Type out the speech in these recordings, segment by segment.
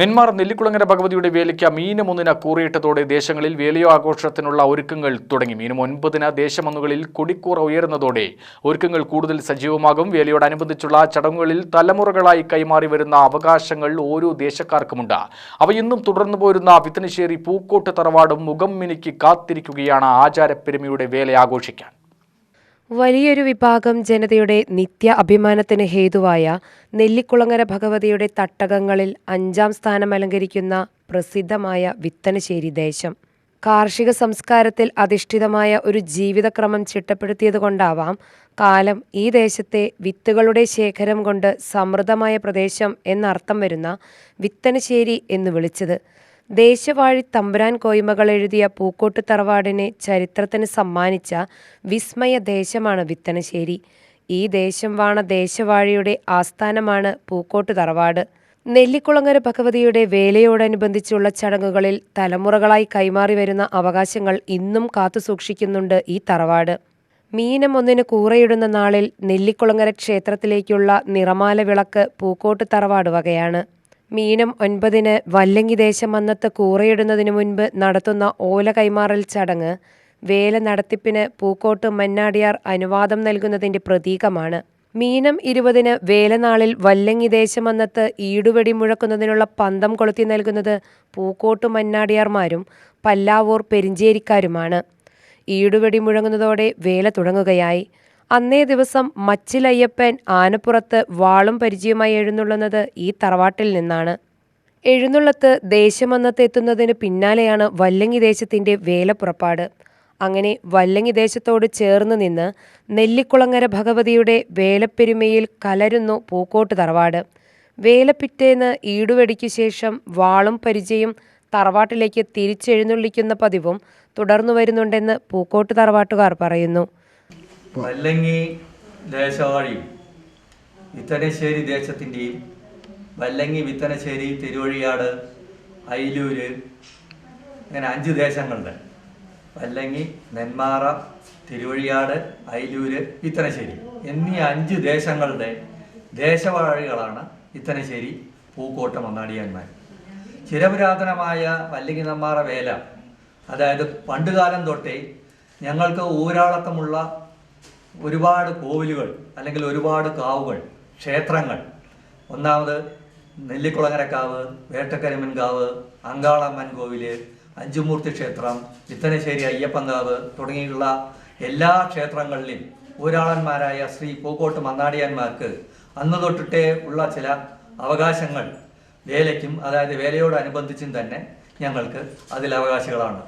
നെന്മാർ നെല്ലിക്കുളങ്ങര ഭഗവതിയുടെ വേലയ്ക്ക് മീനം ഒന്നിന് കൂറിയിട്ടതോടെ ദേശങ്ങളിൽ വേലയോ ആഘോഷത്തിനുള്ള ഒരുക്കങ്ങൾ തുടങ്ങി. മീനം ഒൻപതിന് ദേശമൊന്നുകളിൽ കൊടിക്കൂറ ഉയരുന്നതോടെ ഒരുക്കങ്ങൾ കൂടുതൽ സജീവമാകും. വേലയോടനുബന്ധിച്ചുള്ള ചടങ്ങുകളിൽ തലമുറകളായി കൈമാറി വരുന്ന അവകാശങ്ങൾ ഓരോ ദേശക്കാർക്കുമുണ്ട്. അവ ഇന്നും തുടർന്നു പോരുന്ന വിത്തനശ്ശേരി പൂക്കോട്ട് തറവാടും മുഖം മിനുക്കി കാത്തിരിക്കുകയാണ് ആചാരപ്പെരുമയുടെ വേല ആഘോഷിക്കാൻ. വലിയൊരു വിഭാഗം ജനതയുടെ നിത്യ അഭിമാനത്തിന് ഹേതുവായ നെല്ലിക്കുളങ്ങര ഭഗവതിയുടെ തട്ടകങ്ങളിൽ അഞ്ചാം സ്ഥാനം അലങ്കരിക്കുന്ന പ്രസിദ്ധമായ വിത്തനശ്ശേരി ദേശം. കാർഷിക സംസ്കാരത്തിൽ അധിഷ്ഠിതമായ ഒരു ജീവിതക്രമം ചിട്ടപ്പെടുത്തിയതുകൊണ്ടാവാം കാലം ഈ ദേശത്തെ വിത്തുകളുടെ ശേഖരം കൊണ്ട് സമൃദ്ധമായ പ്രദേശം എന്നർത്ഥം വരുന്ന വിത്തനശ്ശേരി എന്ന് വിളിച്ചത്. ദേശവാഴി തമ്പുരാൻ കോയ്മകൾ എഴുതിയ പൂക്കോട്ട് തറവാടിനെ ചരിത്രത്തിന് സമ്മാനിച്ച വിസ്മയ ദേശമാണ് വിത്തനശ്ശേരി. ഈ ദേശം വാണ ദേശവാഴിയുടെ ആസ്ഥാനമാണ് പൂക്കോട്ട് തറവാട്. നെല്ലിക്കുളങ്ങര ഭഗവതിയുടെ വേലയോടനുബന്ധിച്ചുള്ള ചടങ്ങുകളിൽ തലമുറകളായി കൈമാറി വരുന്ന അവകാശങ്ങൾ ഇന്നും കാത്തുസൂക്ഷിക്കുന്നുണ്ട് ഈ തറവാട്. മീനം ഒന്നിന് കൂറയിടുന്ന നാളിൽ നെല്ലിക്കുളങ്ങര ക്ഷേത്രത്തിലേക്കുള്ള നിറമാല വിളക്ക് പൂക്കോട്ട് തറവാട് വകയാണ്. മീനം ഒൻപതിന് വല്ലങ്ങി ദേശം അന്നത്ത് കൂറയിടുന്നതിനു മുൻപ് നടത്തുന്ന ഓല കൈമാറൽ ചടങ്ങ് വേല നടത്തിപ്പിന് പൂക്കോട്ട് മന്നാടിയാർ അനുവാദം നൽകുന്നതിന്റെ പ്രതീകമാണ്. മീനം ഇരുപതിന് വേലനാളിൽ വല്ലങ്ങി ദേശമന്നത്ത് ഈടുവെടി മുഴക്കുന്നതിനുള്ള പന്തം കൊളുത്തി നൽകുന്നത് പൂക്കോട്ട് മന്നാടിയാർമാരും പല്ലാവൂർ പെരിഞ്ചേരിക്കാരുമാണ്. ഈടുവെടി മുഴങ്ങുന്നതോടെ വേല തുടങ്ങുകയായി. അന്നേ ദിവസം മച്ചിലയ്യപ്പൻ ആനപ്പുറത്ത് വാളും പരിചയമായി എഴുന്നള്ളുന്നത് ഈ തറവാട്ടിൽ നിന്നാണ്. എഴുന്നള്ളത്ത് ദേശമന്നത്ത് എത്തുന്നതിന് പിന്നാലെയാണ് വല്ലങ്ങി ദേശത്തിന്റെ വേലപ്പുറപ്പാട്. അങ്ങനെ വല്ലങ്ങി ദേശത്തോട് ചേർന്ന് നിന്ന് നെല്ലിക്കുളങ്ങര ഭഗവതിയുടെ വേലപ്പെരുമയിൽ കലരുന്നു പൂക്കോട്ട് തറവാട്. വേലപ്പിറ്റേന്ന് ഈടുവെടിക്കു ശേഷം വാളും പരിചയം തറവാട്ടിലേക്ക് തിരിച്ചെഴുന്നള്ളിക്കുന്ന പതിവും തുടർന്നു വരുന്നുണ്ടെന്ന് പൂക്കോട്ട് തറവാട്ടുകാർ പറയുന്നു. വല്ലങ്ങി ദേശവാഴിയും വിത്തനശ്ശേരി ദേശത്തിന്റെയും വല്ലങ്ങി വിത്തനശ്ശേരി തിരുവഴിയാട് അയിലൂര് അങ്ങനെ അഞ്ച് ദേശങ്ങളുണ്ട്. വല്ലങ്ങി നെന്മാറ തിരുവഴിയാട് അയിലൂര് വിത്തനശ്ശേരി എന്നീ അഞ്ച് ദേശങ്ങളുടെ ദേശവാഴികളാണ് വിത്തനശ്ശേരി പൂക്കോട്ട മന്നാടിയാന്മാർ. ചിരപുരാതനമായ വല്ലങ്ങി നെന്മാറ വേല അതായത് പണ്ടുകാലം തൊട്ടേ ഞങ്ങൾക്ക് ഊരാളക്കമുള്ള ഒരുപാട് കോവിലുകൾ അല്ലെങ്കിൽ ഒരുപാട് കാവുകൾ ക്ഷേത്രങ്ങൾ. ഒന്നാമത് നെല്ലിക്കുളങ്ങരക്കാവ് വേട്ടക്കരിമൻകാവ് അങ്കാളമ്മൻ കോവിൽ അഞ്ചുമൂർത്തി ക്ഷേത്രം ഇത്തനശ്ശേരി അയ്യപ്പൻകാവ് തുടങ്ങിയുള്ള എല്ലാ ക്ഷേത്രങ്ങളിലും ഊരാളന്മാരായ ശ്രീ പൂക്കോട്ട് മന്നാടിയാന്മാർക്ക് അന്ന് തൊട്ടിട്ടേ ഉള്ള ചില അവകാശങ്ങൾ വേലയ്ക്കും അതായത് വേലയോടനുബന്ധിച്ചും തന്നെ ഞങ്ങൾക്ക് അതിൽ അവകാശികളാണ്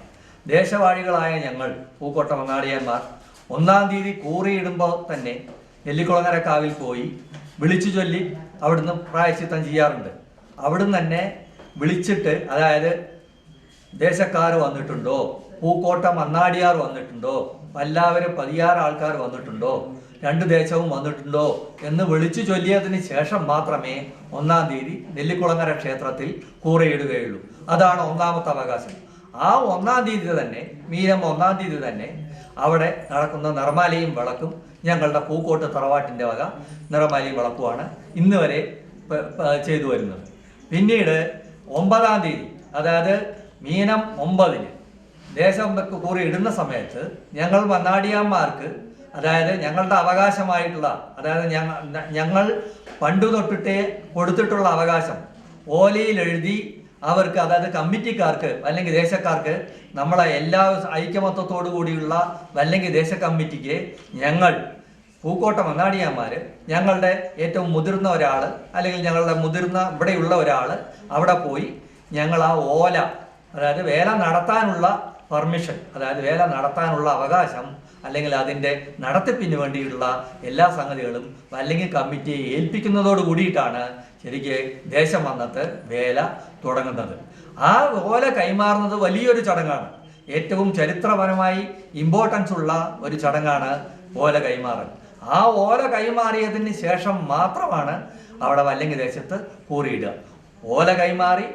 ദേശവാഴികളായ ഞങ്ങൾ പൂക്കോട്ട മങ്ങാടിയന്മാർ ഒന്നാം തീയതി കൂറിയിടുമ്പോൾ തന്നെ നെല്ലിക്കുളങ്ങരക്കാവിൽ പോയി വിളിച്ചു ചൊല്ലി അവിടുന്ന് പ്രായശ്ചിത്തം ചെയ്യാറുണ്ട്. അവിടുന്ന് തന്നെ വിളിച്ചിട്ട് അതായത് ദേശക്കാർ വന്നിട്ടുണ്ടോ? പൂക്കോട്ട മണ്ണാടിയാർ വന്നിട്ടുണ്ടോ? വല്ലാവരും പതിയാറ് ആൾക്കാർ വന്നിട്ടുണ്ടോ? രണ്ട് ദേശവും വന്നിട്ടുണ്ടോ? എന്ന് വിളിച്ചു ചൊല്ലിയതിന് ശേഷം മാത്രമേ ഒന്നാം തീയതി നെല്ലിക്കുളങ്ങര ക്ഷേത്രത്തിൽ കൂറയിടുകയുള്ളൂ. അതാണ് ഒന്നാമത്തെ അവകാശം. ആ ഒന്നാം തീയതി തന്നെ മീനം ഒന്നാം തീയതി തന്നെ അവിടെ നടക്കുന്ന നിർമാലയും വിളക്കും ഞങ്ങളുടെ പൂക്കോട്ട് തറവാട്ടിന്റെ വക നിറമാലയും വിളക്കുമാണ് ഇന്ന് വരെ ചെയ്തു വരുന്നത്. പിന്നീട് ഒമ്പതാം തീയതി അതായത് മീനം ഒമ്പതിന് ദേശം കൂറി ഇടുന്ന സമയത്ത് ഞങ്ങൾ മന്നാടിയാന്മാർക്ക് അതായത് ഞങ്ങളുടെ അവകാശമായിട്ടുള്ള അതായത് ഞങ്ങൾ ഞങ്ങൾ പണ്ടു തൊട്ടിട്ടേ കൊടുത്തിട്ടുള്ള അവകാശം ഓലയിൽ എഴുതി അവർക്ക് അതായത് കമ്മിറ്റിക്കാർക്ക് അല്ലെങ്കിൽ ദേശക്കാർക്ക് നമ്മളെ എല്ലാ ഐക്യമത്വത്തോടു കൂടിയുള്ള അല്ലെങ്കിൽ ദേശ കമ്മിറ്റിക്ക് ഞങ്ങൾ പൂക്കോട്ട മങ്ങാടിയാന്മാർ ഞങ്ങളുടെ ഏറ്റവും മുതിർന്ന ഒരാൾ അല്ലെങ്കിൽ ഞങ്ങളുടെ മുതിർന്ന ഇവിടെയുള്ള ഒരാൾ അവിടെ പോയി ഞങ്ങൾ ആ ഓല അതായത് വേല നടത്താനുള്ള പെർമിഷൻ അതായത് വേല നടത്താനുള്ള അവകാശം അല്ലെങ്കിൽ അതിന്റെ നടത്തിപ്പിന് വേണ്ടിയുള്ള എല്ലാ സംഗതികളും അല്ലെങ്കിൽ കമ്മിറ്റിയെ ഏൽപ്പിക്കുന്നതോട് കൂടിയിട്ടാണ് ശരിക്ക് ദേശം വന്നിട്ട് വേല തുടങ്ങുന്നത്. ആ ഓല കൈമാറുന്നത് വലിയൊരു ചടങ്ങാണ്. ഏറ്റവും ചരിത്രപരമായി ഇമ്പോർട്ടൻസ് ഉള്ള ഒരു ചടങ്ങാണ് ഓല കൈമാറൽ. ആ ഓല കൈമാറിയതിന് ശേഷം മാത്രമാണ് അവിടെ വല്ലങ്ങി ദേശത്ത് കൂറിയിടുക. ഓല കൈമാറി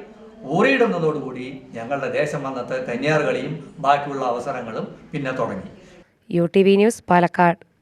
ഊറിയിടുന്നതോടുകൂടി ഞങ്ങളുടെ ദേശം വന്നത്ത് കന്യാറുകളിയും ബാക്കിയുള്ള അവസരങ്ങളും പിന്നെ തുടങ്ങി. U T V news Palakkad.